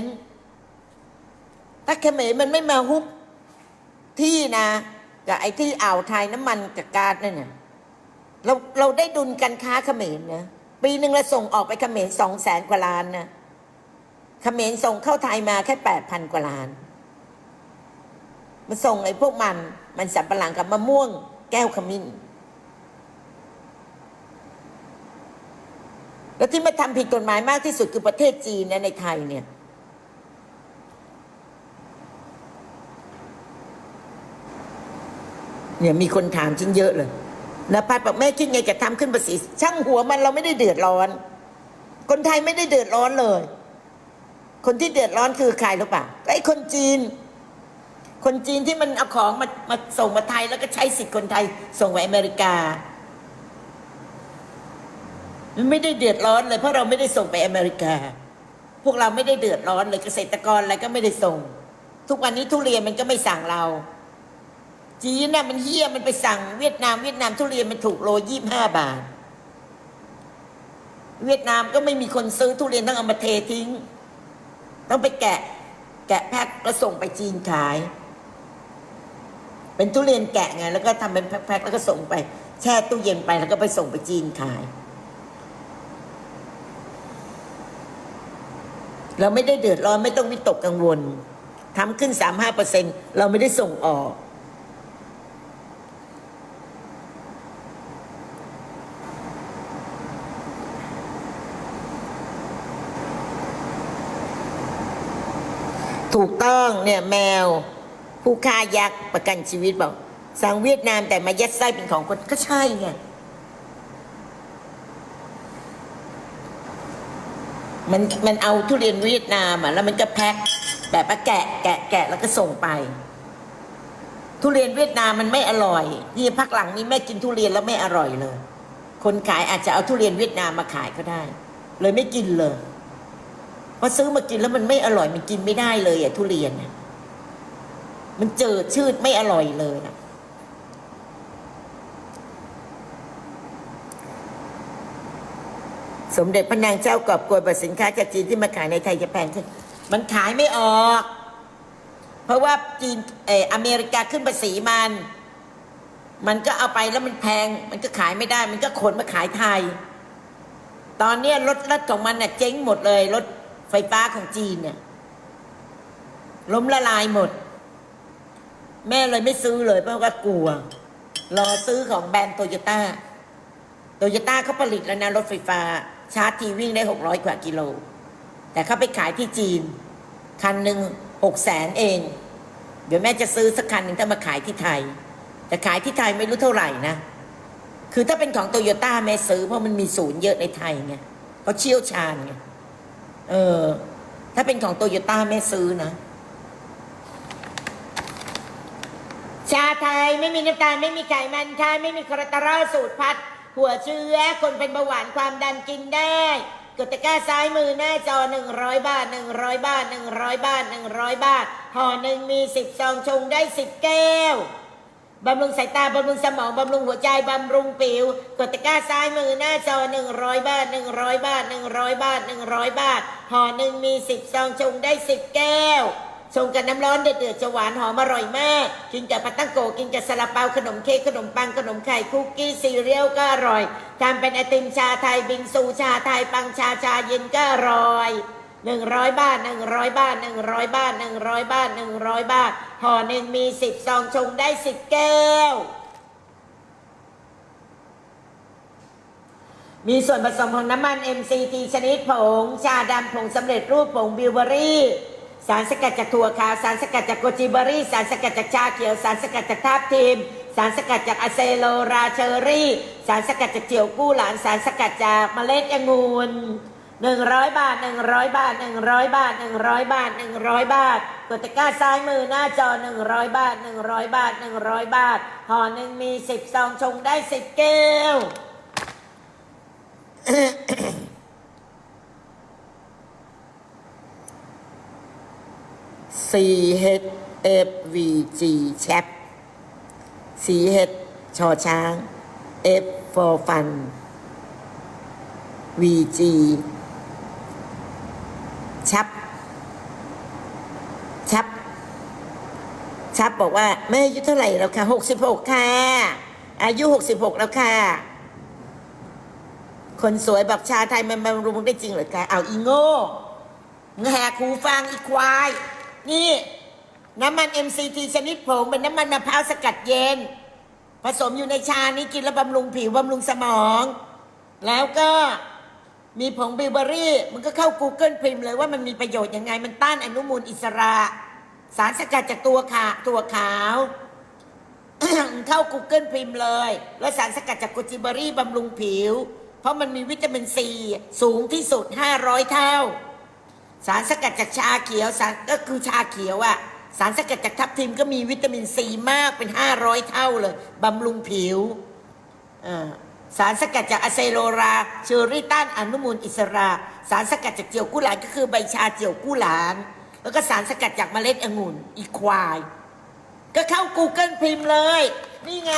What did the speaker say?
รถ้าเขมรมันไม่มาฮุบที่นะกับไอ้ที่อ่าวไทยน้ำมันกับกาซนั่นน่ะเราเราได้ดุลการค้าเขมรนะปีหนึ่งเราส่งออกไปเขมรสองแสนกว่าล้านนะเขมรส่งเข้าไทยมาแค่แปดพันกว่าล้านมันส่งไอ้พวกมัน มันสับปะหลังกับมะม่วง แก้วขมิ้นแล้วที่มาทำผิดกฎหมายมากที่สุดคือประเทศจีนนะในไทยเนี่ย เนี่ยมีคนถามฉันเยอะเลยนะพัดบอกแม่คิดไงจะทำขึ้นภาษีช่างหัวมันเราไม่ได้เดือดร้อน คนไทยไม่ได้เดือดร้อนเลย คนที่เดือดร้อนคือใครรู้ป่ะไอ้คนจีน คนจีนที่มันเอาของมามาส่งมาไทยแล้วก็ใช้สิทธิ์คนไทย ส่งไปอเมริกามันไม่ได้เดือดร้อนเลยเพราะเราไม่ได้ส่งไปอเมริกา พวกเราไม่ได้เดือดร้อนเลยเกษตรกรอะไรก็ไม่ได้ส่ง ทุกวันนี้ทุเรียนมันก็ไม่สั่งเรา จีนน่ะมันเฮี้ยมันไปสั่งเวียดนามเวียดนามทุเรียนมันถูกโลยี่ห้าบาท เวียดนามก็ไม่มีคนซื้อทุเรียนต้องเอามาเททิ้ง ต้องไปแกะ แกะแพ็คแล้วส่งไปจีนขาย เป็นทุเรียนแกะไง แล้วก็ทำเป็นแพ็คๆแล้วก็ส่งไป แช่ตู้เย็นไปแล้วก็ไปส่งไปจีนขาย เราไม่ได้เดือดร้อนไม่ต้องวิตกกังวลทำขึ้นสามห้าเปอร์เซ็นเราไม่ได้ส่งออก ถูกต้องเนี่ยแมว ผู้ฆ่ายักษ์ประกันชีวิตบอกสั่งเวียดนามแต่มายัดไส้เป็นของคนก็ใช่ไงมันมันเอาทุเรียนเวียดนามอะแล้วมันก็แพ็คแบบแกะแกะแกะแล้วก็ส่งไป ทุเรียนเวียดนามมันไม่อร่อยนี่พักหลังนี้แม่กินทุเรียนแล้วไม่อร่อยเลย คนขายอาจจะเอาทุเรียนเวียดนามมาขายก็ได้ เลยไม่กินเลย พราะซื้อมากินแล้วมันไม่อร่อยมันกินไม่ได้เลยอะทุเรียนมันเจิดชืดไม่อร่อยเลยอะสมเด็จพระนางเจ้ากอบโกยบสินค้าจากจีนที่มาขายในไทยจะแพงขึ้น มันขายไม่ออก เพราะว่าจีนเอออเมริกาขึ้นภาษีมัน มันก็เอาไปแล้วมันแพง มันก็ขายไม่ได้ มันก็ขนมาขายไทย ตอนนี้รถรถของมันเนี่ยเจ๊งหมดเลยรถ ไฟฟ้าของจีนเนี่ยล้มละลายหมด แม่เลยไม่ซื้อเลยเพราะว่ากลัว รอซื้อของแบรนด์โตโยต้าโตโยต้าเขาผลิตแล้วนะรถไฟฟ้า ชาร์จทีวิ่งได้หกร้อยกว่ากิโล แต่เขาไปขายที่จีน คันหนึ่งหกแสนเอง เดี๋ยวแม่จะซื้อสักคันหนึ่งถ้ามาขายที่ไทย แต่ขายที่ไทยไม่รู้เท่าไหร่นะ คือถ้าเป็นของโตโยต้าแม่ซื้อเพราะมันมีศูนย์เยอะในไทยไงเขาเชี่ยวชาญไง เออ ถ้าเป็นของโตโยต้าแม่ซื้อนะ ชาไทยไม่มีน้ำตาลไม่มีไขมันค่ะไม่มีคอเลสเตอรอลสูตรพัด หัวเชื้อ คนเป็นเบาหวานความดันกินได้กดตะกร้าซ้ายมือหน้าจอ 100 บาท 100 บาท 100 บาท 100 บาทห่อหนึ่งมี 10 ซองชงได้ 10 แก้ว บำรุงสายตา บำรุงสมอง บำรุงหัวใจ บำรุงผิว กดตะกร้าซ้ายมือหน้าจอ100 บาท 100 บาท 100 บาท 100 บาท ห่อหนึ่งมี 10 ซองชงได้ 10 แก้ว ชงกับน้ำร้อนเดือดๆจะหวานหอมอร่อยมาก กินกับปัตตังโกกินกับซาลาเปาขนมเค้กขนมปังขนมไข่คุกกี้ซีเรียลก็อร่อยทำเป็นไอติมชาไทยบิงซูชาไทยปังชาชาเย็นก็อร่อย หนึ่งร้อยบาทหนึ่งร้อยบาทหนึ่งร้อยบาทหนึ่งร้อยบาทหนึ่งร้อยบาทห่อหนึ่งมีสิบซองชงได้สิบแก้ว มีส่วนผสมของน้ำมัน MCT ชนิดผง ชาดำผงสำเร็จรูปผงบิวเบอรี่สารสกัดจากถั่วขาวสารสกัดจากโกจิเบอรี่ สารสกัดจากชาเขียว สารสกัดจากทับทิม สารสกัดจากอะเซโลราเชอรี่ สารสกัดจากเจียวกู้หลาน สารสกัดจากเมล็ดองุ่น หนึ่งร้อยบาทหนึ่งร้อยบาทหนึ่งร้อยบาทหนึ่งร้อยบาทหนึ่งร้อยบาท กดตะกร้าซ้ายมือหน้าจอหนึ่งร้อยบาทหนึ่งร้อยบาทหนึ่งร้อยบาทห่อหนึ่งมีสิบซองชงได้สิบแก้ว CHFVG แชป CH ชอช้าง F for fun VG ชับ ชับ ชับบอกว่าแม่อายุเท่าไหร่แล้วค่ะหกสิบหกค่ะ อายุหกสิบหกแล้วค่ะ คนสวยแบบชาไทยมันบำรุงได้จริงหรือคะเอาอีโง่แหกหูฟังอีควาย นี่ น้ำมัน MCT ชนิดผงเป็นน้ำมันมะพร้าวสกัดเย็น ผสมอยู่ในชานี้กินแล้วบำรุงผิวบำรุงสมอง แล้วก็ มีผงบิวเบอรี่ มันก็เข้า Google พิมพ์เลยว่ามันมีประโยชน์ยังไง มันต้านอนุมูลอิสระ สารสกัดจากตัวขาตัวขาว เข้า Google พิมพ์เลย แล้วสารสกัดจากกุจิเบอรี่บำรุงผิว เพราะมันมีวิตามินซีสูงที่สุด 500 เท่า สารสกัดจากชาเขียวสารก็คือชาเขียวอะสารสกัดจากทับทิมก็มีวิตามินซีมากเป็น 500 เท่าเลยบำรุงผิวอ่า สารสกัดจากอะเซโลราเชอริต้านอนุมูลอิสระ สารสกัดจากเจียวกุหลานก็คือใบชาเจียวกุหลาน แล้วก็สารสกัดจากเมล็ดองุ่นอีควาย ก็เข้า Google พิมพ์เลย นี่ไง